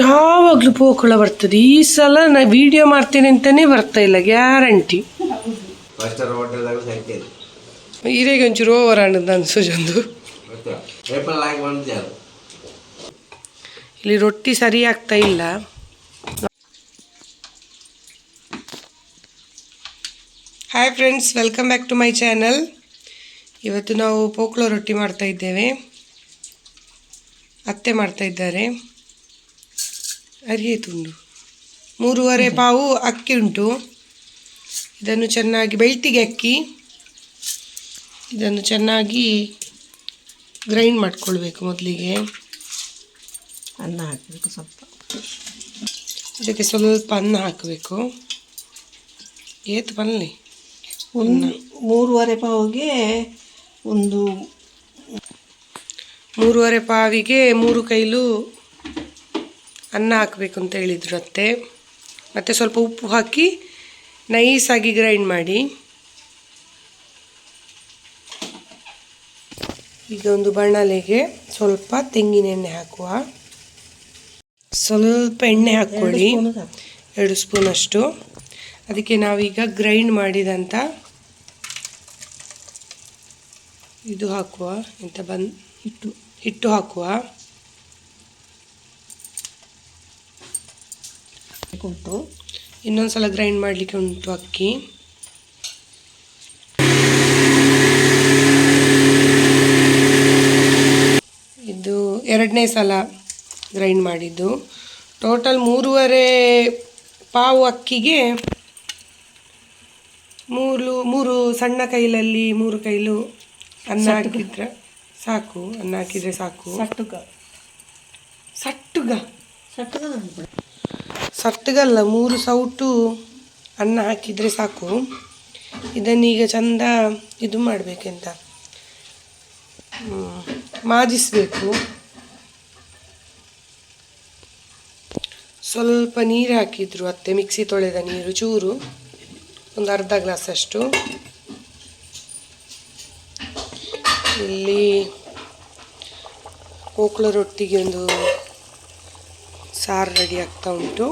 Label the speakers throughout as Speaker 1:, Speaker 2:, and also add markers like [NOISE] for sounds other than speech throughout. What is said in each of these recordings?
Speaker 1: ಯಾವಾಗಲೂ ಪೋಕಳ ಬರ್ತದೆ. ಈ ಸಲ ನಾ ವಿಡಿಯೋ ಮಾಡ್ತೀನಿ ಅಂತಾನೆ ಬರ್ತಾ ಇಲ್ಲ ಗ್ಯಾರಂಟಿ ಹೀರೆಗೆ ಒಂಚೂರು ಓವರ್ ಆನಂದ ಅನ್ಸೋಜಂದು ಇಲ್ಲಿ ರೊಟ್ಟಿ ಸರಿ ಆಗ್ತಾ ಇಲ್ಲ. Hi friends welcome back to my channel ಇವತ್ತು ನಾವು ಪೋಕ್ಳೋ ರೊಟ್ಟಿ ಮಾಡ್ತಾ ಇದ್ದೇವೆ. ಅತ್ತೆ ಮಾಡ್ತಾ ಇದ್ದಾರೆ. ಅರಿಯಿತುಂಡು ಮೂರುವರೆ ಪಾವು ಅಕ್ಕಿ ಉಂಟು. ಇದನ್ನು ಚೆನ್ನಾಗಿ ಬೆಳ್ತಿಗೆ ಅಕ್ಕಿ. ಇದನ್ನು ಚೆನ್ನಾಗಿ ಗ್ರೈಂಡ್ ಮಾಡ್ಕೊಳ್ಬೇಕು ಮೊದಲಿಗೆ.
Speaker 2: ಅನ್ನ ಹಾಕಬೇಕು ಸ್ವಲ್ಪ.
Speaker 1: ಅದಕ್ಕೆ ಸ್ವಲ್ಪ ಅನ್ನ ಹಾಕಬೇಕು. ಏತು ಬನ್ನಿ.
Speaker 2: ಒಂದು ಮೂರುವರೆ ಪಾವಿಗೆ ಒಂದು
Speaker 1: ಮೂರುವರೆ ಪಾವಿಗೆ ಮೂರು ಕೈಲು ಅನ್ನ ಹಾಕಬೇಕು ಅಂತ ಹೇಳಿದ್ರು ಅತ್ತೆ. ಮತ್ತು ಸ್ವಲ್ಪ ಉಪ್ಪು ಹಾಕಿ ನೈಸಾಗಿ ಗ್ರೈಂಡ್ ಮಾಡಿ. ಈಗ ಒಂದು ಬಣ್ಣಲೆಗೆ ಸ್ವಲ್ಪ ತೆಂಗಿನ ಎಣ್ಣೆ ಹಾಕುವ. ಸ್ವಲ್ಪ ಎಣ್ಣೆ ಹಾಕ್ಕೊಳ್ಳಿ. ಎರಡು ಸ್ಪೂನಷ್ಟು. ಅದಕ್ಕೆ ನಾವೀಗ ಗ್ರೈಂಡ್ ಮಾಡಿದಂಥ ಇದು ಹಾಕುವ. ಎಂತ ಬಂದು ಹಿಟ್ಟು ಹಿಟ್ಟು ಹಾಕುವ.
Speaker 2: ಉಂಟು
Speaker 1: ಇನ್ನೊಂದು ಸಲ ಗ್ರೈಂಡ್ ಮಾಡಲಿಕ್ಕೆ ಉಂಟು ಅಕ್ಕಿ. ಇದು ಎರಡನೇ ಸಲ ಗ್ರೈಂಡ್ ಮಾಡಿದ್ದು. ಟೋಟಲ್ ಮೂರುವರೆ ಪಾವು ಅಕ್ಕಿಗೆ ಮೂರು ಮೂರು ಸಣ್ಣ ಕೈಲಲ್ಲಿ ಮೂರು ಕೈಲು ಅನ್ನ ಹಾಕಿದ್ರೆ ಸಾಕು ಅನ್ನ ಹಾಕಿದರೆ ಸಾಕು.
Speaker 2: ಸಟ್ಟುಗ.
Speaker 1: ಸಟ್ಟುಗ.
Speaker 2: ಸಟ್ಟುಗ ಉಂಟು.
Speaker 1: ಸಟ್ಟಗಲ್ಲ ಮೂರು ಸೌಟು ಅನ್ನ ಹಾಕಿದರೆ ಸಾಕು. ಇದನ್ನೀಗ ಚಂದ ಇದು ಮಾಡಬೇಕೆಂತ. ಮಾಜಿಸಬೇಕು. ಸ್ವಲ್ಪ ನೀರು ಹಾಕಿದ್ರು ಅತ್ತೆ, ಮಿಕ್ಸಿ ತೊಳೆದ ನೀರು, ಚೂರು. ಒಂದು ಅರ್ಧ ಗ್ಲಾಸ್ ಅಷ್ಟು. ಇಲ್ಲಿ ಕೋಕ್ಳ ರೊಟ್ಟಿಗೆ ಒಂದು ಸಾರು ರೆಡಿ ಆಗ್ತಾ ಉಂಟು.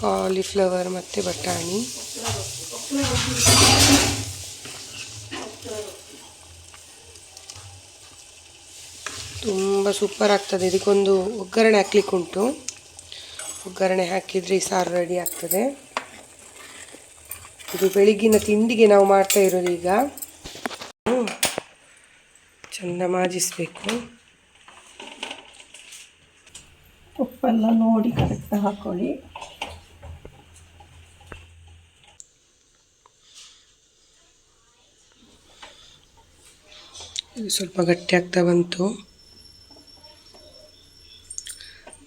Speaker 1: ಕಾಲಿಫ್ಲವರ್ ಮತ್ತು ಬಟಾಣಿ. ತುಂಬ ಸೂಪರ್ ಆಗ್ತದೆ. ಇದಕ್ಕೊಂದು ಒಗ್ಗರಣೆ ಹಾಕ್ಲಿಕ್ಕೆ ಉಂಟು. ಒಗ್ಗರಣೆ ಹಾಕಿದರೆ ಈ ಸಾರು ರೆಡಿ ಆಗ್ತದೆ. ಇದು ಬೆಳಿಗ್ಗಿನ ತಿಂಡಿಗೆ ನಾವು ಮಾಡ್ತಾ ಇರೋದು ಈಗ. ಚಂದ ಮಾಜಿಸಬೇಕು.
Speaker 2: ಉಪ್ಪೆಲ್ಲ ನೋಡಿ ಕರೆಕ್ಟ್ ಹಾಕೊಳ್ಳಿ.
Speaker 1: ಇದು ಸ್ವಲ್ಪ ಗಟ್ಟಿ ಆಗ್ತಾ ಬಂತು.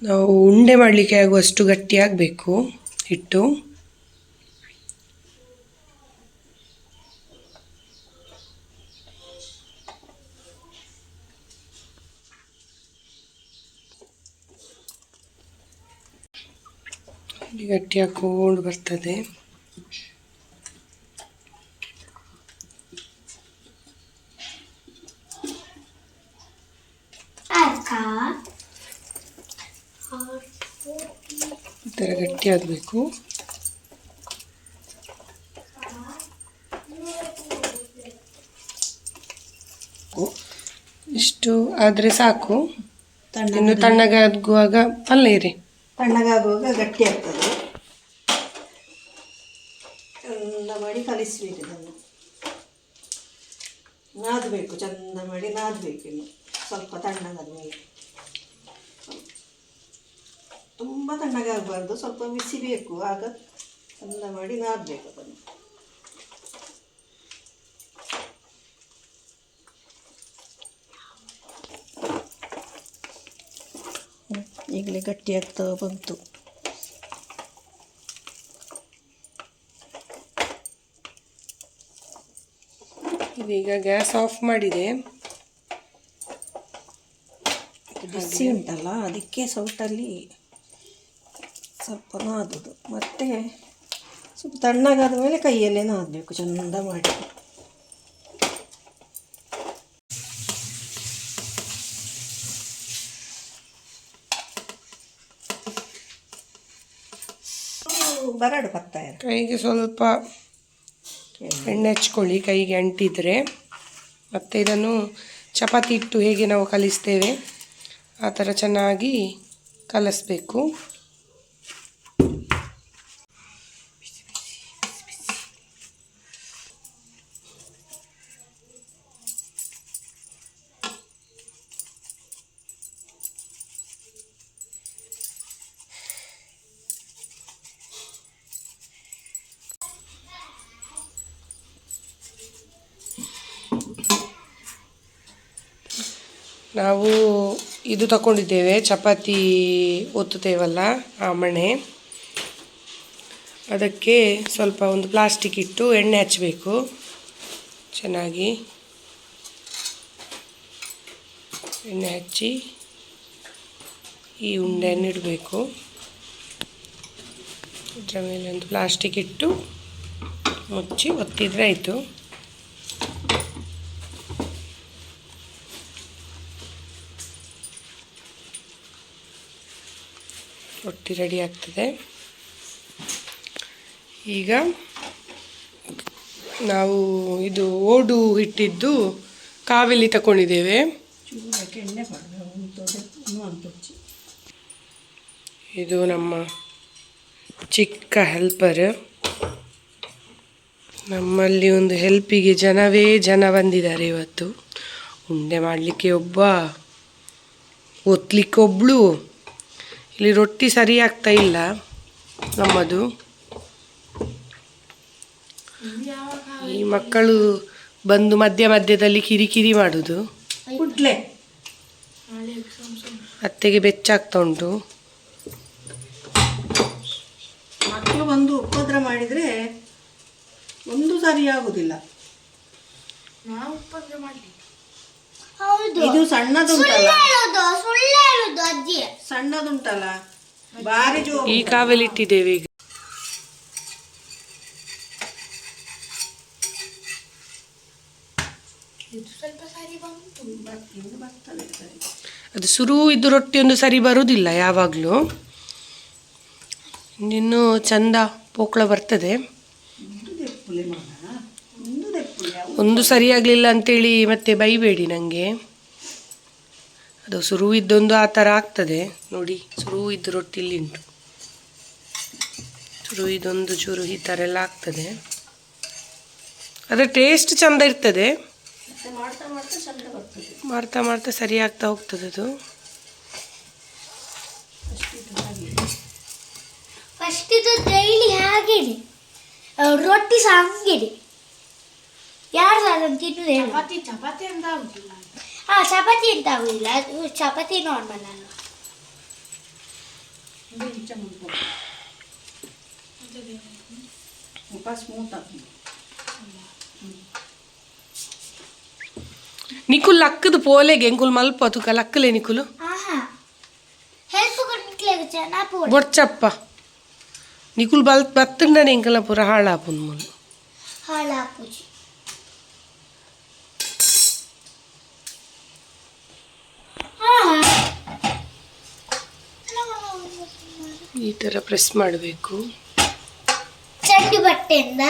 Speaker 1: ನಾವು ಉಂಡೆ ಮಾಡಲಿಕ್ಕೆ ಆಗುವಷ್ಟು ಗಟ್ಟಿಯಾಗಬೇಕು ಹಿಟ್ಟು ಇಲ್ಲಿ ಗಟ್ಟಿ ಹಾಕೊಂಡು ಬರ್ತದೆ ಈ ಥರ ಗಟ್ಟಿ ಆಗಬೇಕು ಇಷ್ಟು ಆದರೆ ಸಾಕು. ಇನ್ನು ತಣ್ಣಗಾಗುವಾಗ ಪಲ್ಲೆ ಇರಿ.
Speaker 2: ತಣ್ಣಗಾಗುವಾಗ ಗಟ್ಟಿ ಆಗ್ತದೆ ಚಂದ ಮಾಡಿ ಕಲಿಸಬೇಕು ಇದನ್ನು. ನಾದಬೇಕು, ಚಂದ ಮಾಡಿ ನಾದಬೇಕು ಇನ್ನು. ಸ್ವಲ್ಪ ತಣ್ಣಗಾದ ಮೇಲೆ. ತುಂಬ ತಣ್ಣಗಾಗಬಾರ್ದು ಸ್ವಲ್ಪ ಬಿಸಿಬೇಕು, ಆಗ ಚಂದ ಮಾಡಿ ನಾದಬೇಕು ಅದನ್ನು. ಈಗಲೇ ಗಟ್ಟಿಯಾಗ್ತಾ ಬಂತು.
Speaker 1: ಈಗ ಗ್ಯಾಸ್ ಆಫ್ ಮಾಡಿದೆ.
Speaker 2: ಬಿಸಿ ಉಂಟಲ್ಲ ಅದಕ್ಕೆ ಸೌಟಲ್ಲಿ ಸ್ವಲ್ಪ ಆದದು ಮತ್ತೆ ಸ್ವಲ್ಪ ತಣ್ಣಗಾದ ಮೇಲೆ ಕೈಯಲ್ಲೇ ನಾದಬೇಕು ಚೆಂದ ಮಾಡಿ. ಬರಡು ಇದೆ
Speaker 1: ಕೈಗೆ ಸ್ವಲ್ಪ ಎಣ್ಣೆ ಹಚ್ಕೊಳ್ಳಿ, ಕೈಗೆ ಅಂಟಿದರೆ. ಮತ್ತು ಇದನ್ನು ಚಪಾತಿ ಹಿಟ್ಟು ಹೇಗೆ ನಾವು ಕಲಿಸ್ತೇವೆ, ಆ ಥರ ಚೆನ್ನಾಗಿ ಕಲಿಸ್ಬೇಕು. ನಾವು ಇದು ತಗೊಂಡಿದ್ದೇವೆ ಚಪಾತಿ ಒತ್ತುತ್ತೇವಲ್ಲ ಆ ಮಣೆ. ಅದಕ್ಕೆ ಸ್ವಲ್ಪ ಒಂದು ಪ್ಲಾಸ್ಟಿಕ್ ಇಟ್ಟು ಎಣ್ಣೆ ಹಚ್ಚಬೇಕು ಚೆನ್ನಾಗಿ ಎಣ್ಣೆ ಹಚ್ಚಿ ಈ ಉಂಡೆಯನ್ನು ಇಡಬೇಕು. ಇದರ ಮೇಲೆ ಒಂದು ಪ್ಲಾಸ್ಟಿಕ್ ಇಟ್ಟು ಮುಚ್ಚಿ ಒತ್ತಿದ್ರೆ ಆಯಿತು. ರೊಟ್ಟಿ ರೆಡಿ ಆಗ್ತದೆ. ಈಗ ನಾವು ಇದು ಓಡು ಹಿಟ್ಟಿದ್ದು ಕಾವೇಲಿ ತಗೊಂಡಿದ್ದೇವೆ ಇದು ನಮ್ಮ ಚಿಕ್ಕ ಹೆಲ್ಪರ್ ನಮ್ಮಲ್ಲಿ ಒಂದು ಹೆಲ್ಪಿಗೆ ಜನವೇ ಜನ ಬಂದಿದ್ದಾರೆ ಇವತ್ತು. ಉಂಡೆ ಮಾಡಲಿಕ್ಕೆ ಒಬ್ಬ ಒತ್ತಲಿಕ್ಕೆ ಒಬ್ಬಳು ಇಲ್ಲಿ ರೊಟ್ಟಿ ಸರಿ ಆಗ್ತಾ ಇಲ್ಲ ನಮ್ಮದು. ಈ ಮಕ್ಕಳು ಬಂದು ಮಧ್ಯ ಮಧ್ಯದಲ್ಲಿ ಕಿರಿಕಿರಿ ಮಾಡುದು.
Speaker 2: ಕುಡ್ಲೆ.
Speaker 1: ಅತ್ತೆಗೆ ಬೆಚ್ಚಾಗ್ತಾ ಉಂಟು.
Speaker 2: ಮಕ್ಕಳು ಬಂದು ಉಪದ್ರ ಮಾಡಿದರೆ ಒಂದು ಸರಿ ಆಗುದಿಲ್ಲ.
Speaker 3: ಹೌದು
Speaker 2: ಇದು ಸಣ್ಣದುಂಟಲ್ಲ?
Speaker 3: ಸುಳ್ಳು ಹೇಳುದು ಅಜ್ಜಿ.
Speaker 2: ಸಣ್ಣದುಂಟಲ್ಲ? ಬಾರಿ ಜೋ
Speaker 1: ಈ ಕಾವಲಿಟ್ಟಿದ್ದೇವೆ ಈಗ.
Speaker 3: ಸರಿ
Speaker 2: ಸರಿ
Speaker 1: ಅದು ಶುರು ಇದ್ದು ರೊಟ್ಟಿ ಒಂದು ಸರಿ ಬರುವುದಿಲ್ಲ ಯಾವಾಗಲೂ. ಇನ್ನು ಚಂದ ಪೋಕಳ ಬರ್ತದೆ.
Speaker 2: ಒಂದು
Speaker 1: ಸರಿಯಾಗಲಿಲ್ಲ ಅಂತೇಳಿ ಮತ್ತೆ ಬೈಬೇಡಿ ನನಗೆ ಅದು ಶುರು ಇದ್ದೊಂದು ಆ ಥರ ಆಗ್ತದೆ. ನೋಡಿ ಶುರು ಇದ್ದು ರೊಟ್ಟಿ ಇಲ್ಲಿ ಉಂಟು ಶುರು ಇದೊಂದು ಚೂರು ಈ ಥರ ಎಲ್ಲ ಆಗ್ತದೆ. ಅದರ ಟೇಸ್ಟ್ ಚಂದ ಇರ್ತದೆ.
Speaker 2: ಮತ್ತೆ ಮಾಡ್ತಾ ಮಾಡ್ತಾ
Speaker 1: ಸರಿ ಆಗ್ತಾ ಹೋಗ್ತದೆ ಅದು.
Speaker 3: ಫಸ್ಟ್ ಇದು ಡೈಲಿ ಹಾಗೆ ರೊಟ್ಟಿ ಸಹ ಹಾಗೆ ಯಾರು ಅದನ್ನು ತಿನ್ನುದು ಚಪಾತಿ ಚಪಾತಿ ಅಂತ ಆಗುದಿಲ್ಲ. ಹಾ ಚಪಾತಿ ಅಂತ ಆಗುದಿಲ್ಲ ಚಪಾತಿ ನಾರ್ಮಲ್ ಅಲ್ಲ
Speaker 2: ಮುಖ ಸ್ಮೂತ್ ಆಗ್ತದೆ.
Speaker 1: ನಿಕುಲ್ ಲಕ್ಕದ ಪೋಲೆಗೆ ಎಂಕುಲ್ ಮಲ್ಪ ತುಕ ಲಕ್ಕಲೆ ನಿಕುಲು?
Speaker 3: ಆಹಾ.
Speaker 1: ಬೊಡ್ಚಪ್ಪ ನಿಕುಲ್ ಬಲ್ ಬತ್ತಂಡನೆ ಎಂಕಲ ಪೂರ ಹಾಳಾಪುನ್ ಮುಲು
Speaker 3: ಹಾಳಾಪುಜಿ.
Speaker 1: ಈ ಥರ ಪ್ರೆಸ್ ಮಾಡಬೇಕು.
Speaker 3: ಚಂಡಿ ಬಟ್ಟೆಯಿಂದ?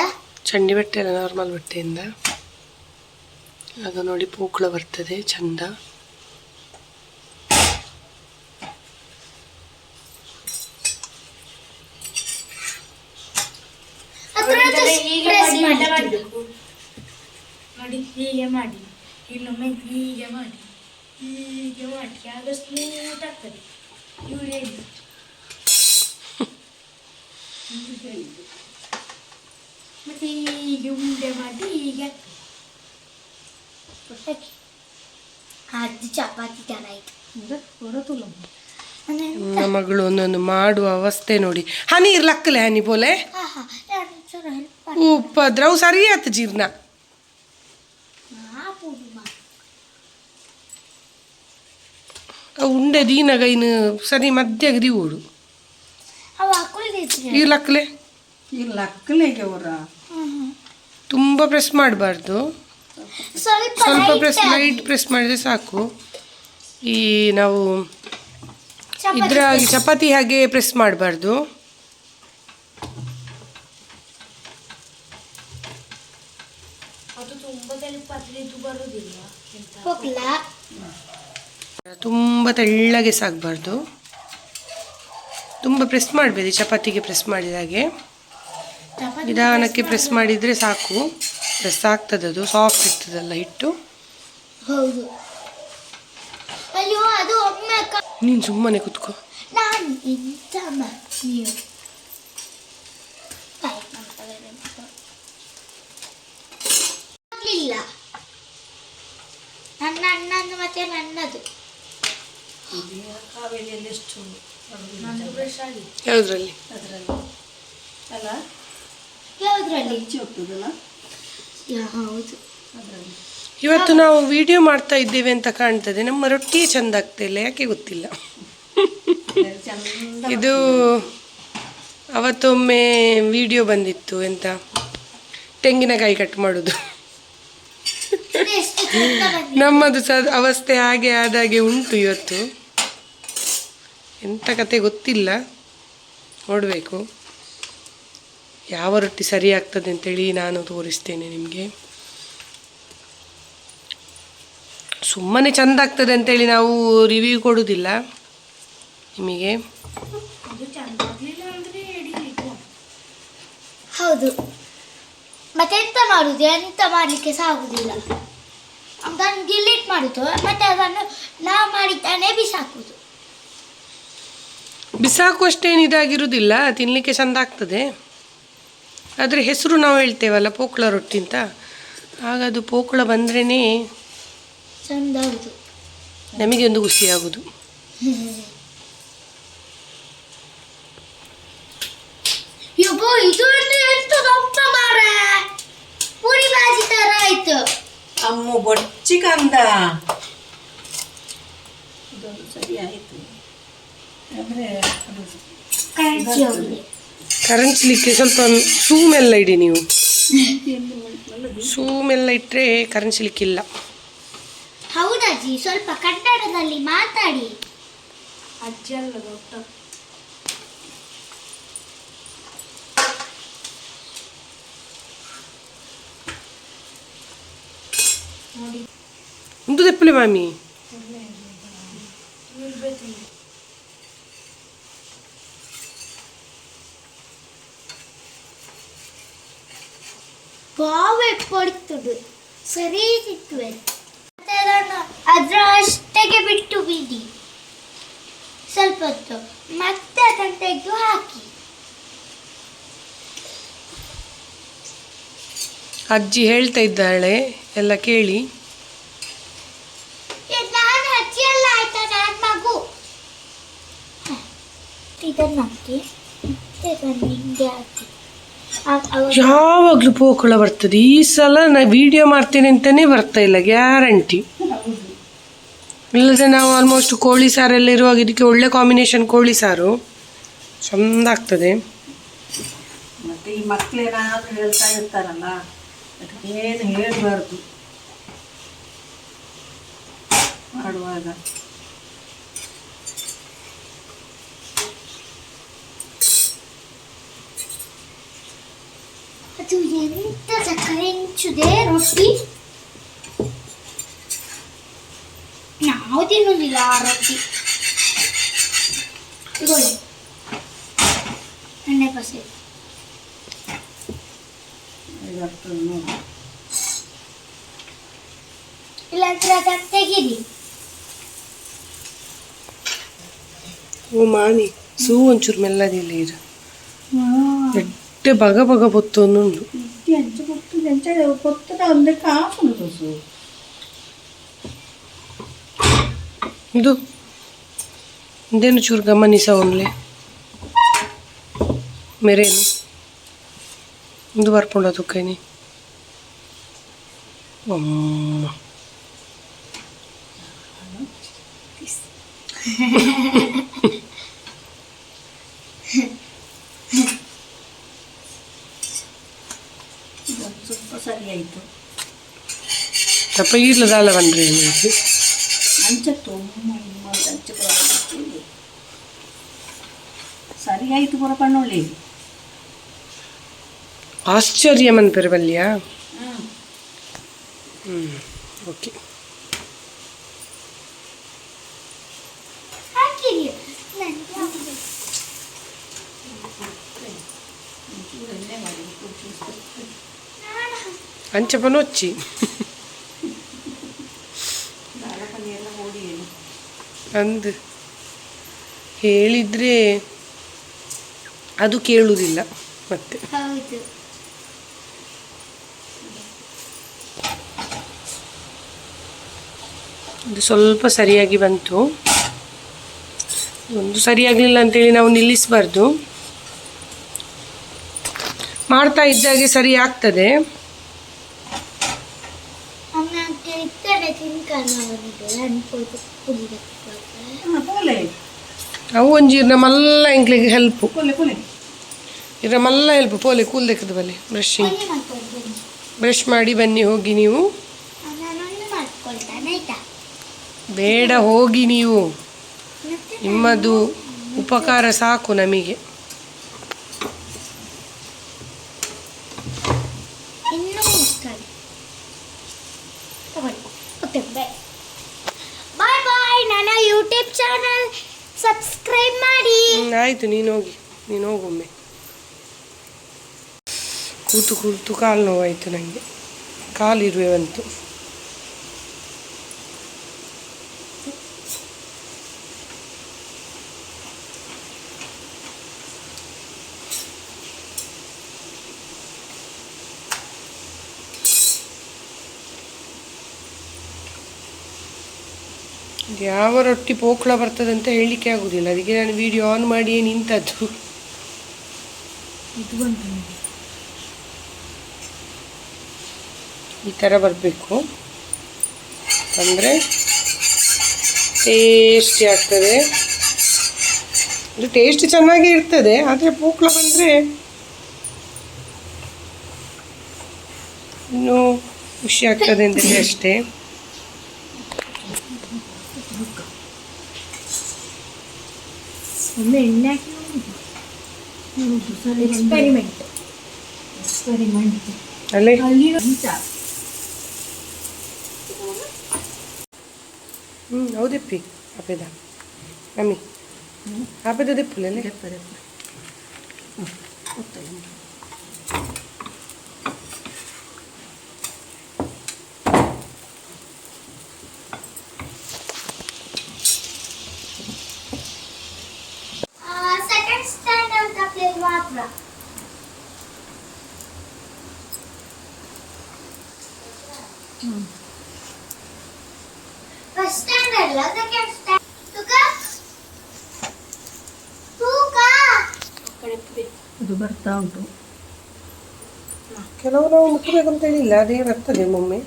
Speaker 1: ಚಂಡಿ ಬಟ್ಟೆ ಅಲ್ಲ ನಾರ್ಮಲ್ ಬಟ್ಟೆಯಿಂದ. ಆಗ ನೋಡಿ ಪೂಕಳ ಬರ್ತದೆ ಚಂದ.
Speaker 3: ಮಾಡಿ
Speaker 4: ಹೀಗೆ ಮಾಡಿ. ಇನ್ನೊಮ್ಮೆ ಹೀಗೆ ಮಾಡಿ. ಹೀಗೆ ಮಾಡಿ ಆಗ ಸ್ಮೂತ್ ಆಗ್ತದೆ ಇವ್ರು ಹೇಳಿ ಮತ್ತೆ ಹೀಗೆ ಉಂಡೆ ಮಾಡಿ ಹೀಗೆ ಆಗ್ತದೆ
Speaker 3: ಅದು ಚಪಾತಿ ತರ ಆಯ್ತು
Speaker 2: ಹೊರತುಲ
Speaker 3: ಅಂದ್ರೆ
Speaker 1: ನಮ್ಮ ಮಗಳು ಒಂದೊಂದು ಮಾಡುವ ಅವಸ್ಥೆ ನೋಡಿ. ಹನಿ ಇರ್ಲಕ್ಕಲೆ ಹನಿ ಪೋಲೆ?
Speaker 3: ಆಹಾ ಎರಡು ಚೂರು ಹೆಲ್ಪ್ ಮಾಡಿ.
Speaker 1: ಉಪದ್ರವ್ ಸರಿ ಆಯ್ತು ಜೀರ್ಣ ಉಂಡೆ ದೀನಗ ಇನ್ನು ಸರಿ ಮಧ್ಯಾಗ ದಿವಡು ಈ
Speaker 2: ಲಕ್ಕಲೆ ಈ ಲಕ್ಕಲೆಗೆ
Speaker 1: ತುಂಬ ಪ್ರೆಸ್ ಮಾಡಬಾರ್ದು.
Speaker 3: ಸ್ವಲ್ಪ
Speaker 1: ಪ್ರೆಸ್ ಲೈಟ್ ಪ್ರೆಸ್ ಮಾಡಿದರೆ ಸಾಕು. ಈ ನಾವು ಇದರ ಚಪಾತಿ ಹಾಗೆ ಪ್ರೆಸ್ ಮಾಡಬಾರ್ದು.
Speaker 3: ಅದು
Speaker 1: ತುಂಬ ತೆಳ್ಳಗೆ ಸಾಕಬಾರ್ದು. ತುಂಬ ಪ್ರೆಸ್ ಮಾಡಬೇಡಿ ಚಪಾತಿಗೆ ಪ್ರೆಸ್ ಮಾಡಿದಾಗೆ ನಿಧಾನಕ್ಕೆ ಪ್ರೆಸ್ ಮಾಡಿದರೆ ಸಾಕು. ಪ್ರೆಸ್ ಆಗ್ತದದು ಅದು ಸಾಫ್ಟ್ ಇರ್ತದಲ್ಲ ಹಿಟ್ಟು. ನೀನು ಸುಮ್ಮನೆ ಕುತ್ಕೋ
Speaker 3: ನಾನು ಇಂಥ ನೀವು ಆಗ್ಲಿಲ್ಲ ನನ್ನ ಅಣ್ಣಂದು ಮತ್ತೆ ನನ್ನದು
Speaker 2: ಕಾವೇರಿಯಲ್ಲಿ ಎಷ್ಟು
Speaker 4: ನಂದು ಬ್ರಷ್ ಆಗಿದೆ
Speaker 1: ಯಾವುದ್ರಲ್ಲಿ?
Speaker 2: ಅದರಲ್ಲಿ. ಅಲ್ಲ?
Speaker 3: ಯಾವುದ್ರಲ್ಲಿ?
Speaker 2: ಹೆಚ್ಚು ಹೋಗ್ತದಲ್ಲ?
Speaker 3: ಹೌದು.
Speaker 2: ಅದರಲ್ಲಿ.
Speaker 1: ಇವತ್ತು ನಾವು ವಿಡಿಯೋ ಮಾಡ್ತಾ ಇದ್ದೇವೆ ಅಂತ ಕಾಣ್ತದೆ. ನಮ್ಮ ರೊಟ್ಟಿ ಚಂದ ಆಗ್ತಾ ಇಲ್ಲ ಯಾಕೆ ಗೊತ್ತಿಲ್ಲ? ಇದು ಅವತ್ತೊಮ್ಮೆ ವಿಡಿಯೋ ಬಂದಿತ್ತು ಎಂತ? ತೆಂಗಿನಕಾಯಿ ಕಟ್ ಮಾಡೋದು. ನಮ್ಮದು ಸದ್ ಅವಸ್ಥೆ ಹಾಗೆ ಆದಾಗೆ ಉಂಟು ಇವತ್ತು. ಎಂಥ ಕತೆ ಗೊತ್ತಿಲ್ಲ. ನೋಡಬೇಕು. ಯಾವ ರೊಟ್ಟಿ ಸರಿ ಆಗ್ತದೆ ಅಂತೇಳಿ ನಾನು ತೋರಿಸ್ತೇನೆ ನಿಮಗೆ. ಸುಮ್ಮನೆ ಚೆಂದ ಆಗ್ತದೆ ಅಂತೇಳಿ ನಾವು ರಿವ್ಯೂ ಕೊಡೋದಿಲ್ಲ. ನಿಮಗೆ?
Speaker 3: ಹೌದು. ಮತ್ತೆ ಎಂತ ಮಾಡುದು? ಎಂತ ಮಾಡಲಿಕ್ಕೆ ಸಹ ಆಗುದಿಲ್ಲ. ಅದನ್ನು ಡಿಲೀಟ್ ಮಾಡುದು. ಮತ್ತೆ ಅದನ್ನು ನಾವು ಮಾಡಿದ್ದಾನೆ ಬಿಸಾಕುದು.
Speaker 1: ಬಿಸಾಕುವಷ್ಟೇನು ಇದಾಗಿರುವುದಿಲ್ಲ ತಿನ್ನಲಿಕ್ಕೆ ಚೆಂದ ಆಗ್ತದೆ. ಆದರೆ ಹೆಸರು ನಾವು ಹೇಳ್ತೇವಲ್ಲ ಪೋಕಳ ರೊಟ್ಟಿ ಅಂತ. ಆಗ ಅದು ಪೋಕಳ ಬಂದ್ರೇ
Speaker 3: ಚೆಂದ
Speaker 1: ನಮಗೆ ಒಂದು
Speaker 3: ಖುಷಿ ಆಗೋದು.
Speaker 2: ಅಮ್ಮ ಬೊಚ್ಚಿ ಕಂದ. ಸರಿ ಆಯಿತು. ಅಂದರೆ ಅದು
Speaker 3: ಕಣಚಿ ಹೋಗಿದೆ
Speaker 1: ಕರಂಚಲಿಕ್ಕೆ ಸ್ವಲ್ಪ ಸೂಮೆಲ್ಲ ಇಡಿ ನೀವು. ಸೂಮೆಲ್ಲ ಇಟ್ಟರೆ ಕರಂಚಲಿಕ್ಕಿಲ್ಲ
Speaker 3: ಹೌದಜ್ಜಿ ಸ್ವಲ್ಪ ಕನ್ನಡದಲ್ಲಿ ಮಾತಾಡಿ.
Speaker 4: ಅಜ್ಜಿ ಅಲ್ಲ ದೊಡ್ಡ. ನೋಡಿ.
Speaker 1: ಒಂದು ತೆಪ್ಪಲೆ ಮಾಮಿ.
Speaker 3: ಪಡ್ತದೆ ಸರಿ ಸಿಕ್ಕುವೆ ಅದರ ಅಷ್ಟಕ್ಕೆ ಬಿಟ್ಟು ಬಿಡಿ. ಸ್ವಲ್ಪ ಹೊತ್ತು ಮತ್ತೆ ಅದನ್ನು ತೆಗೆದು ಹಾಕಿ.
Speaker 1: ಅಜ್ಜಿ ಹೇಳ್ತಾ ಇದ್ದಾಳೆ ಎಲ್ಲ ಕೇಳಿ.
Speaker 3: ನಾನು ಎಲ್ಲ ಆಯ್ತಾ? ನಾನು ಮಗು. ಇದನ್ನು ಹಾಕಿ ಮತ್ತೆ ಅದನ್ನು ಹಿಂಗೆ ಹಾಕಿ
Speaker 1: ಯಾವಾಗಲೂ ಪೋಕಳ ಬರ್ತದೆ. ಈ ಸಲ ನಾ ವಿಡಿಯೋ ಮಾಡ್ತೇನೆ ಅಂತಲೇ ಬರ್ತಾ ಇಲ್ಲ ಗ್ಯಾರಂಟಿ ಇಲ್ಲದೆ ನಾವು ಆಲ್ಮೋಸ್ಟ್ ಕೋಳಿ ಸಾರೆಲ್ಲ ಇರುವಾಗ ಇದಕ್ಕೆ ಒಳ್ಳೆ ಕಾಂಬಿನೇಷನ್ ಕೋಳಿ ಸಾರು. ಚಂದ ಆಗ್ತದೆ.
Speaker 2: ಮಾಡುವಾಗ.
Speaker 3: ಅದು ಎಂತ ಸಕ್ಕರೆ ಹೆಂಚುದೆ ರೊಟ್ಟಿ ನಾವು ತಿನ್ನುವುದಿಲ್ಲ ಆ ರೊಟ್ಟಿ ಎಣ್ಣೆ ಪಸೆ ಇಲ್ಲಾಂದ್ರೆ ಅದನ್ನು ತೆಗೀರಿ
Speaker 1: ಓ ಮಾಮಿ ಸೂ ಒಂಚೂರು ಮೆಲ್ಲದಿಲ್ಲ ಇರು ಎಡ್ಡೆ ಬಗ ಬಗ ಬೊತ್ತು ಒಂದುಂಡು
Speaker 2: ಇಡ್ಲಿ ಅಂಚೆ ಕೊಟ್ಟು ಅಂಚೆ ಕೊತ್ತದ ಒಂದೇ ಕಾಪುಂಡು ತುಸು
Speaker 1: ಇದು ಇದೇನು ಚೂರು ಗಮನಿಸ ಒನ್ಲೆ ಮೇರೇನು ಇದು ಬರ್ಕೊಂಡ ತುಕ್ಕೈನಿ ಅಮ್ಮ
Speaker 2: ಇದೊಂದು அப்போ வீட்டில் தான் பண்ணுறது எங்களுக்கு ಸರಿಯಾಯಿತು ಕೊರಕೊಂಡು ಒಳ್ಳೆ
Speaker 1: ಆಶ್ಚರ್ಯ ಮಂದಿರ ಬಲ್ಯ
Speaker 2: ಹ್ಞೂ
Speaker 1: ಓಕೆ
Speaker 2: ಅಂಚೆ ಬನ್ನೋಚ್ಚಿ
Speaker 1: ಅಂದು ಹೇಳಿದ್ರೆ ಅದು ಕೇಳುವುದಿಲ್ಲ ಮತ್ತೆ. ಇದು ಸ್ವಲ್ಪ ಸರಿಯಾಗಿ ಬಂತು. ಒಂದು ಸರಿಯಾಗಲಿಲ್ಲ ಅಂತೇಳಿ ನಾವು ನಿಲ್ಲಿಸಬಾರ್ದು. ಮಾಡ್ತಾ ಇದ್ದಾಗೆ ಸರಿ ಆಗ್ತದೆ.
Speaker 3: ಅಮ್ಮ ಇರ್ತದೆ ತಿನ್ಕಲ್ಲ ಅವನಿಗೆ ಅನ್ಬೋದು
Speaker 1: ಅವು ಒಂಜೀರ್ನ ಮಲ್ಲ ಎಂಕ್ಲಿಗೆ ಹೆಲ್ಪ್
Speaker 2: ಪೋಲೆ ಪೋಲೆ.
Speaker 1: ಇರ ಮಲ್ಲ ಹೆಲ್ಪ್ ಪೋಲೆ ಕೂಲ್ದಕ್ಕದ ಬಲೆ ಬ್ರಷಿಂಗ್ ಬ್ರಷ್ ಮಾಡಿ ಬನ್ನಿ ಹೋಗಿ ನೀವು. ಬೇಡ ಹೋಗಿ ನೀವು. ನಿಮ್ಮದು ಉಪಕಾರ ಸಾಕು ನಮಗೆ
Speaker 3: ಇನ್ನೂ ಮುಗ್ತಾರೆ ತಗೊಳ್ಳಿ ಓಕೆ ಬಾಯ್ ಬಾಯ್ ಬಾಯ್ ನನ್ನ ಯೂಟ್ಯೂಬ್ ಚಾನಲ್ ಸಬ್ಸ್ಕ್ರೈಬ್ ಮಾಡಿ
Speaker 1: ಹ್ಮ್, ಆಯ್ತು ನೀನು ಹೋಗಿ ನೀನು ಹೋಗೊಮ್ಮೆ ಕೂತು ಕೂತು ಕಾಲು ನೋವಾಯಿತು ನನಗೆ ಕಾಲಿರುವೆ ಬಂತು. ಯಾವ ರೊಟ್ಟಿ ಪೋಕ್ಳ ಬರ್ತದೆ ಅಂತ ಹೇಳಲಿಕ್ಕೆ ಆಗುದಿಲ್ಲ. ಅದಕ್ಕೆ ನಾನು ವಿಡಿಯೋ ಆನ್ ಮಾಡಿಯೇ ನಿಂತದ್ದು. ಈ ಥರ ಬರಬೇಕು. ಅಂದರೆ ಟೇಸ್ಟಿ ಆಗ್ತದೆ. ಇದು ಟೇಸ್ಟ್ ಚೆನ್ನಾಗಿ ಇರ್ತದೆ ಆದರೆ ಪೋಕ್ಳ ಬಂದರೆ ಇನ್ನೂ ಖುಷಿ ಆಗ್ತದೆ ಅಂತೇಳಿ ಅಷ್ಟೇ.
Speaker 2: ಒಮ್ಮೆ ಎಣ್ಣೆ ಹಾಕಿ
Speaker 3: ಎಕ್ಸ್ಪೆರಿಮೆಂಟ್
Speaker 2: ಎಕ್ಸ್ಪೆರಿಮೆಂಟ್
Speaker 1: ಅಲ್ಲೇ ಹ್ಞೂ ಹೌದಪ್ಪಿ ಆಪೆದ ಮಮ್ಮಿ ಆಪೆದ ದೆಪ್ಪುಲೆ
Speaker 3: ಸೆಕೆಂಡ್ ಸ್ಟ್ಯಾಂಡರ್ಡ್ ಮಕ್ಕಳಿಗೆ ಮಾತ್ರ ಫಸ್ಟ್ ಸ್ಟ್ಯಾಂಡರ್ಡ್ ಅಲ್ಲ ಸೆಕೆಂಡ್ ಸ್ಟ್ಯಾಂಡರ್ಡ್ ತೂಕ ತೂಕ
Speaker 2: ಅದು ಬರ್ತಾ ಉಂಟು.
Speaker 1: ಕೆಲವು ನಾವು ಮುಟ್ಟಬೇಕು ಅದೇ ಬರ್ತದೆ ಒಮ್ಮೊಮ್ಮೆ.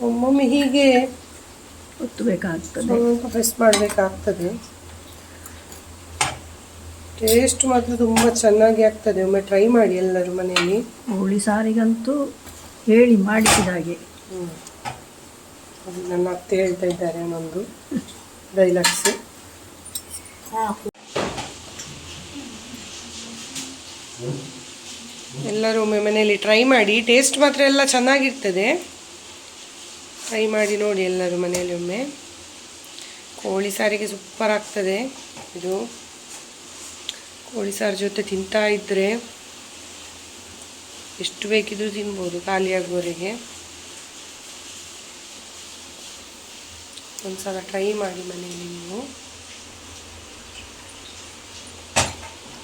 Speaker 1: ಒಮ್ಮೊಮ್ಮೆ ಹೀಗೆ
Speaker 2: ಒತ್ತಬೇಕಾಗ್ತದೆ.
Speaker 1: ಸ್ವಲ್ಪ ಪ್ರೆಸ್ ಮಾಡಬೇಕಾಗ್ತದೆ. ಟೇಸ್ಟ್ ಮಾತ್ರ ತುಂಬ ಚೆನ್ನಾಗಿ ಆಗ್ತದೆ ಒಮ್ಮೆ ಟ್ರೈ ಮಾಡಿ ಎಲ್ಲರೂ ಮನೆಯಲ್ಲಿ.
Speaker 2: ಹುಳಿ ಸಾರಿಗಂತೂ ಹೇಳಿ ಮಾಡಿಸಿದ ಹಾಗೆ.
Speaker 1: ಹ್ಮ್. ಅದು ನನ್ನ ಅತ್ತೆ ಹೇಳ್ತಾ ಇದ್ದಾರೆ ನಮ್ಮದು ಡೈಲಾಗ್ಸ್ ಎಲ್ಲರೂ ಒಮ್ಮೆ ಮನೆಯಲ್ಲಿ ಟ್ರೈ ಮಾಡಿ. ಟೇಸ್ಟ್ ಮಾತ್ರ ಎಲ್ಲ ಚೆನ್ನಾಗಿರ್ತದೆ. ಟ್ರೈ ಮಾಡಿ ನೋಡಿ ಎಲ್ಲರೂ ಮನೆಯಲ್ಲಿ ಒಮ್ಮೆ. ಕೋಳಿ ಸಾರಿಗೆ ಸೂಪರ್ ಆಗ್ತದೆ. ಇದು ಕೋಳಿ ಸಾರು ಜೊತೆ ತಿಂತಾ ಇದ್ದರೆ ಎಷ್ಟು ಬೇಕಿದ್ರೂ ತಿನ್ಬೋದು ಖಾಲಿಯಾಗುವವರೆಗೆ ಒಂದು ಸಲ ಟ್ರೈ ಮಾಡಿ ಮನೆಯಲ್ಲಿ ನೀವು.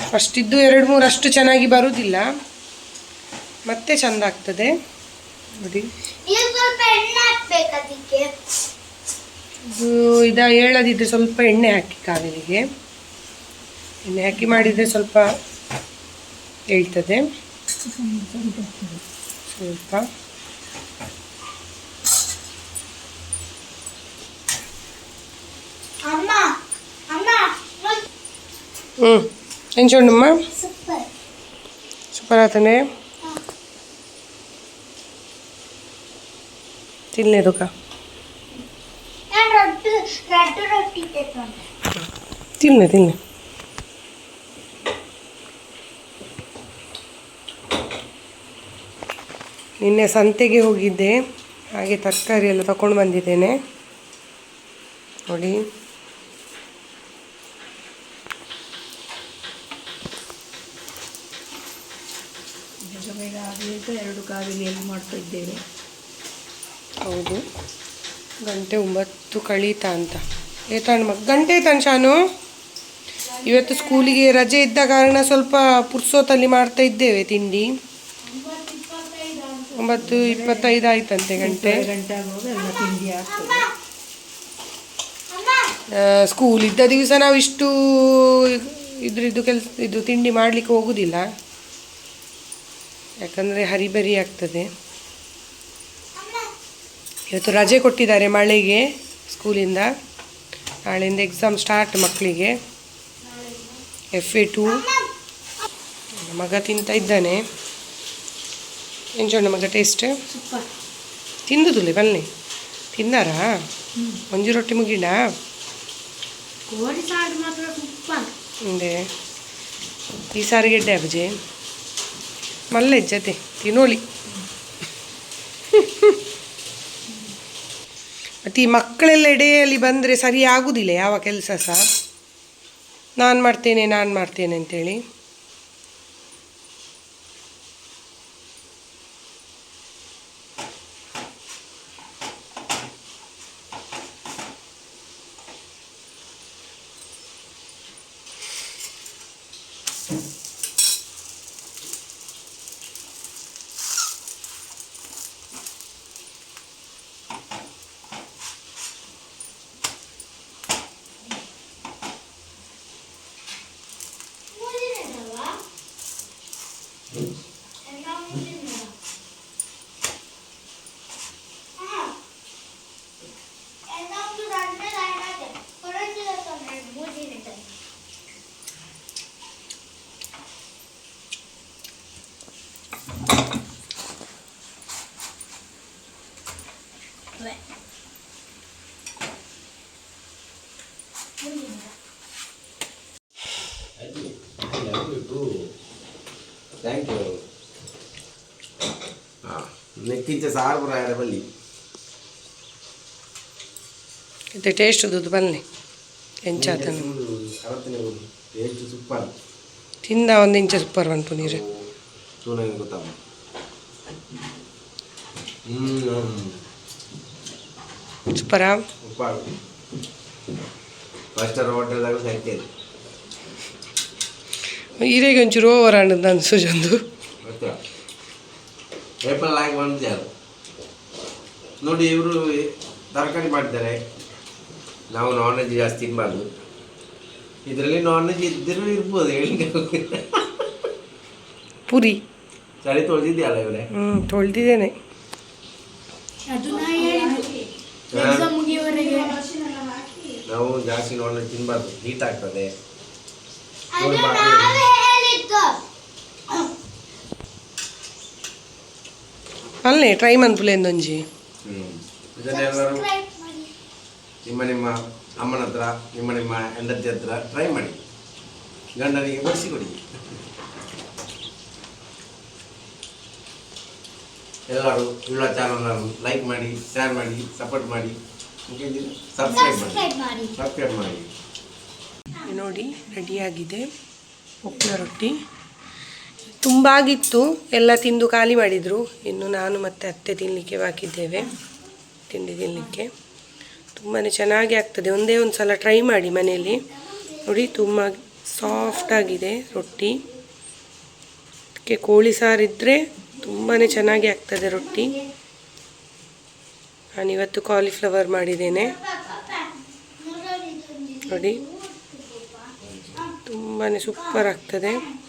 Speaker 1: ಫಸ್ಟಿದ್ದು ಎರಡು ಮೂರು ಅಷ್ಟು ಚೆನ್ನಾಗಿ ಬರುವುದಿಲ್ಲ ಮತ್ತೆ ಚೆಂದ ಆಗ್ತದೆ. ನೋಡಿ. ಇದು ಇದ ಹೇಳದಿದ್ರೆ ಸ್ವಲ್ಪ ಎಣ್ಣೆ ಹಾಕಿ ಕಾವಿಲಿಗೆ ಎಣ್ಣೆ ಹಾಕಿ ಮಾಡಿದರೆ ಸ್ವಲ್ಪ ಹೇಳ್ತದೆ. ಸ್ವಲ್ಪ. ಹ್ಞೂ ಎಂಚೋಣಮ್ಮ
Speaker 3: ಸೂಪರ್
Speaker 1: ಸೂಪರ್ ಆತನೆ ತಿನ್ನೇದುಕ
Speaker 3: ನಾನು ರೊಟ್ಟಿ ರೊಟ್ಟಿ ರೊಟ್ಟಿ ತೆಕ್ಕೊಂಡು
Speaker 1: ತಿನ್ನೆ ತಿನ್ನೆ ನಿನ್ನೆ ಸಂತೆಗೆ ಹೋಗಿದ್ದೆ. ಹಾಗೆ ತರಕಾರಿ ಎಲ್ಲ ತಗೊಂಡು ಬಂದಿದ್ದೇನೆ. ನೋಡಿ.
Speaker 2: ಬೇಗ ಆಗಲಿಂತ ಎರಡು ಕಾವಿಲಿಯಲ್ಲಿ ಮಾಡ್ತಾ ಇದ್ದೇವೆ.
Speaker 1: ಹೌದು. ಗಂಟೆ ಒಂಬತ್ತು ಕಳೀತಾ ಅಂತ. ಏತಾಣ ಮಗ ಗಂಟೆ ತಾನು ಶಾನು? ಇವತ್ತು ಸ್ಕೂಲಿಗೆ ರಜೆ ಇದ್ದ ಕಾರಣ ಸ್ವಲ್ಪ ಪುರ್ಸೋತಲ್ಲಿ ಮಾಡ್ತಾ ಇದ್ದೇವೆ ತಿಂಡಿ. ಒಂಬತ್ತು ಇಪ್ಪತ್ತೈದು ಆಯ್ತಂತೆ ಗಂಟೆ. ಸ್ಕೂಲ್ ಇದ್ದ ದಿವಸ ನಾವು ಇಷ್ಟು ಇದ್ರದ್ದು ಕೆಲಸ ಇದು ತಿಂಡಿ ಮಾಡಲಿಕ್ಕೆ ಹೋಗುದಿಲ್ಲ. ಯಾಕಂದರೆ ಹರಿಬರಿ ಆಗ್ತದೆ. ಇವತ್ತು ರಜೆ ಕೊಟ್ಟಿದ್ದಾರೆ ಮಳೆಗೆ ಸ್ಕೂಲಿಂದ. ನಾಳೆಯಿಂದ ಎಕ್ಸಾಮ್ ಸ್ಟಾರ್ಟ್ ಮಕ್ಕಳಿಗೆ. ಎಫ್ ಎ ಟು ಮಗ ತಿಂತ ಇದ್ದಾನೆ. ಎಂಜೋಣ ಮಗ ಟೇಸ್ಟ್ ತಿಂದುದುಲೆ ಬನ್ನಿ. ತಿನ್ನಾರಾ ಮಂಜು ರೊಟ್ಟಿ ಮುಗಿಡ ಹಿಂದೆ. ಈ ಸಾರಿಗೆ ಅಬ್ಬಜೆ ಮಲ್ಲ ಜತೆ ತಿನ್ನೋಳಿ ಮತ್ತು ಈ ಮಕ್ಕಳೆಲ್ಲ ಎಡೆಯಲ್ಲಿ ಬಂದರೆ ಸರಿ ಆಗುವುದಿಲ್ಲ ಯಾವ ಕೆಲಸ ಸಹ? ನಾನು ಮಾಡ್ತೇನೆ ನಾನು ಮಾಡ್ತೇನೆ ಅಂತೇಳಿ.
Speaker 5: ಸಾರು ಬರ ಬಲ್ಲಿ
Speaker 1: ಇದು ಟೇಸ್ಟ್ ದುಡ್ಡು ಬನ್ನಿ. ಎಂಚಾತನು
Speaker 5: ಟೇಸ್ಟ್ ಸೂಪರ್.
Speaker 1: ತಿಂದ ಒಂದು ಇಂಚ ಸೂಪರ್ ಬಂತು ನೀರು.
Speaker 5: ಚೂನಾಗಿ ಹ್ಞೂ
Speaker 1: ಸೂಪರಾ?
Speaker 5: ಸೂಪರ್. ಫೈವ್ ಸ್ಟಾರ್ ಹೋಟೆಲ್ದಾಗ ಸಂಖ್ಯೆ
Speaker 1: ಈರೆಗೆ ಒಂಚೂರು ಓವರ್ ಆನಂದ ಅನ್ಸುಜೊಂದು
Speaker 5: ಗೊತ್ತಾ? ಏಪಲ್ ಆಗಿ ಬಂದಿದ್ದಾರೆ ನೋಡಿ ಇವರು ತರಕಾರಿ ಮಾಡ್ತಾರೆ ನಾವು ನಾನ್ ವೆಜ್ ಜಾಸ್ತಿ ತಿನ್ನಬಾರ್ದು ಇದರಲ್ಲಿ ನಾನ್ ವೆಜ್ ಇದ್ದರೂ ಇರ್ಬೋದು ಹೇಳಿ
Speaker 1: ಪುರಿ.
Speaker 5: ಸರಿ ತೊಳೆದಿದೆಯಲ್ಲ ಇವರೇ?
Speaker 1: ಹ್ಞೂ ತೊಳೆದಿದ್ದೇನೆ.
Speaker 4: ಅದು ನಾ ಎಕ್ಸಾಮ್ ಮುಗಿಯವರೆಗೆ.
Speaker 5: ನಾವು ಜಾಸ್ತಿ ನಾನ್ ವೆಜ್ ತಿನ್ನಬಾರ್ದು ಹೀಟ್ ಆಗ್ತದೆ
Speaker 3: ಅದು
Speaker 5: ನೋಡಿ ಬಾಕಿ
Speaker 3: ನಾವೇ ಹೇಳಿದ್ದು
Speaker 1: ಅಲ್ಲೇ ಟ್ರೈ ಮನ್ಪುಲೆಂದೊಂಜಿ
Speaker 5: ಒಂಜಿ ಇದನ್ನೆಲ್ಲರೂ. ನಿಮ್ಮ ನಿಮ್ಮ ಅಮ್ಮನ ಹತ್ರ ನಿಮ್ಮ ನಿಮ್ಮ ಹೆಂಡತಿ ಹತ್ರ ಟ್ರೈ ಮಾಡಿ. ಗಂಡನಿಗೆ ಬಡಿಸಿಕೊಡಿ ಎಲ್ಲರೂ ಉಳ್ಳ ಚಾನಲ್ ಲೈಕ್ ಮಾಡಿ ಶೇರ್ ಮಾಡಿ ಸಪೋರ್ಟ್ ಮಾಡಿ. ಸಬ್ಸ್ಕ್ರೈಬ್ ಮಾಡಿ. ಸಬ್ಸ್ಕ್ರೈಬ್ ಮಾಡಿ.
Speaker 1: ನೋಡಿ ರೆಡಿಯಾಗಿದೆ ಉಪ್ಪಿನ ರೊಟ್ಟಿ. ತುಂಬ ಆಗಿತ್ತು ಎಲ್ಲ ತಿಂದು ಖಾಲಿ ಮಾಡಿದರು. ಇನ್ನು ನಾನು ಮತ್ತು ಅತ್ತೆ ತಿನ್ನಲಿಕ್ಕೆ ಬಾಕಿದ್ದೇವೆ. ತಿಂಡಿ ತಿನ್ನಲಿಕ್ಕೆ ತುಂಬಾ ಚೆನ್ನಾಗಿ ಆಗ್ತದೆ. ಒಂದೇ ಒಂದು ಸಲ ಟ್ರೈ ಮಾಡಿ ಮನೆಯಲ್ಲಿ. ನೋಡಿ, ತುಂಬ ಸಾಫ್ಟಾಗಿದೆ ರೊಟ್ಟಿ. ಅದಕ್ಕೆ ಕೋಳಿ ಸಾರಿದ್ದರೆ ತುಂಬಾ ಚೆನ್ನಾಗಿ ಆಗ್ತದೆ ರೊಟ್ಟಿ. ನಾನಿವತ್ತು ಕಾಲಿಫ್ಲವರ್ ಮಾಡಿದ್ದೇನೆ. ನೋಡಿ ತುಂಬಾ ಸೂಪರ್ ಆಗ್ತದೆ.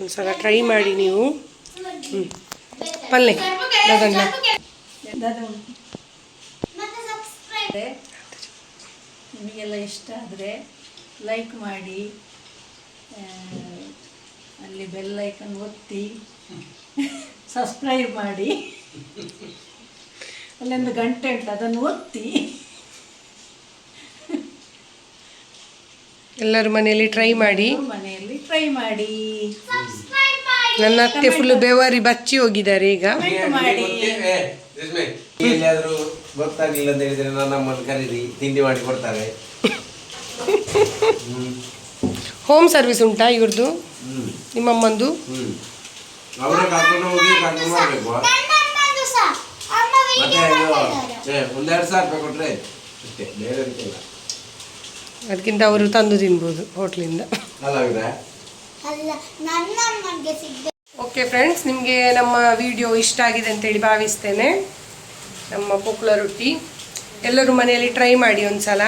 Speaker 1: ಒಂದ್ಸಲ ಟ್ರೈ ಮಾಡಿ ನೀವು. ಹ್ಞೂ ಪಲ್ಲೆ ಅದನ್ನು
Speaker 2: ನಿಮಗೆಲ್ಲ ಇಷ್ಟ ಆದರೆ ಲೈಕ್ ಮಾಡಿ ಅಲ್ಲಿ ಬೆಲ್ ಐಕನ್ ಒತ್ತಿ ಸಬ್ಸ್ಕ್ರೈಬ್ ಮಾಡಿ. ಅಲ್ಲೊಂದು ಗಂಟೆ ಉಂಟು, ಅದನ್ನು ಒತ್ತಿ.
Speaker 1: ಎಲ್ಲರೂ ಮನೆಯಲ್ಲಿ ಟ್ರೈ ಮಾಡಿ.
Speaker 2: ಮನೆಯಲ್ಲಿ ಟ್ರೈ ಮಾಡಿ.
Speaker 1: ನನ್ನ ಅತ್ತೆ ಫುಲ್ ಬೆವರಿ ಬಚ್ಚಿ ಹೋಗಿದ್ದಾರೆ ಈಗ.
Speaker 5: ಎಲ್ಲಿಯಾದರೂ ಗೊತ್ತಾಗ್ಲಿಲ್ಲ ಅಂತ ಹೇಳಿದ್ರೆ ನನ್ನ ಅಮ್ಮನ ಕರೀರಿ. ತಿಂಡಿ ಮಾಡಿ ಕೊಡ್ತಾರೆ. [LAUGHS] ಹೋಮ್
Speaker 1: ಸರ್ವಿಸ್ ಉಂಟಾ ಇವ್ರದ್ದು. ನಿಮ್ಮಮ್ಮಂದು?
Speaker 5: ಅವರೇ ಕರ್ಕೊಂಡು ಹೋಗಿ ಕರ್ಕೊಂಡು ಮಾಡಬೇಕು.
Speaker 3: ಅಮ್ಮ
Speaker 5: ಮತ್ತೆ ಒಂದೆರಡು ಸಾವಿರ ರೂಪಾಯಿ ಕೊಟ್ಟರೆ ಅಷ್ಟೇ ಬೇರೆ ಇಲ್ಲ
Speaker 1: ಅದಕ್ಕಿಂತ ಅವರು ತಂದು ತಿನ್ಬೋದು ಹೋಟ್ಲಿಂದ. ಓಕೆ ಫ್ರೆಂಡ್ಸ್ ನಿಮಗೆ ನಮ್ಮ ವಿಡಿಯೋ ಇಷ್ಟ ಆಗಿದೆ ಅಂತೇಳಿ ಭಾವಿಸ್ತೇನೆ. ನಮ್ಮ ಪೋಕ್ಲ ರೊಟ್ಟಿ. ಎಲ್ಲರೂ ಮನೆಯಲ್ಲಿ ಟ್ರೈ ಮಾಡಿ ಒಂದ್ಸಲ.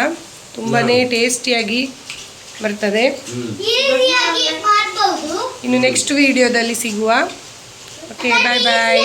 Speaker 1: ತುಂಬಾ ಟೇಸ್ಟಿಯಾಗಿ ಬರ್ತದೆ. ಇನ್ನು ನೆಕ್ಸ್ಟ್ ವಿಡಿಯೋದಲ್ಲಿ ಸಿಗುವ. ಓಕೆ ಬಾಯ್ ಬಾಯ್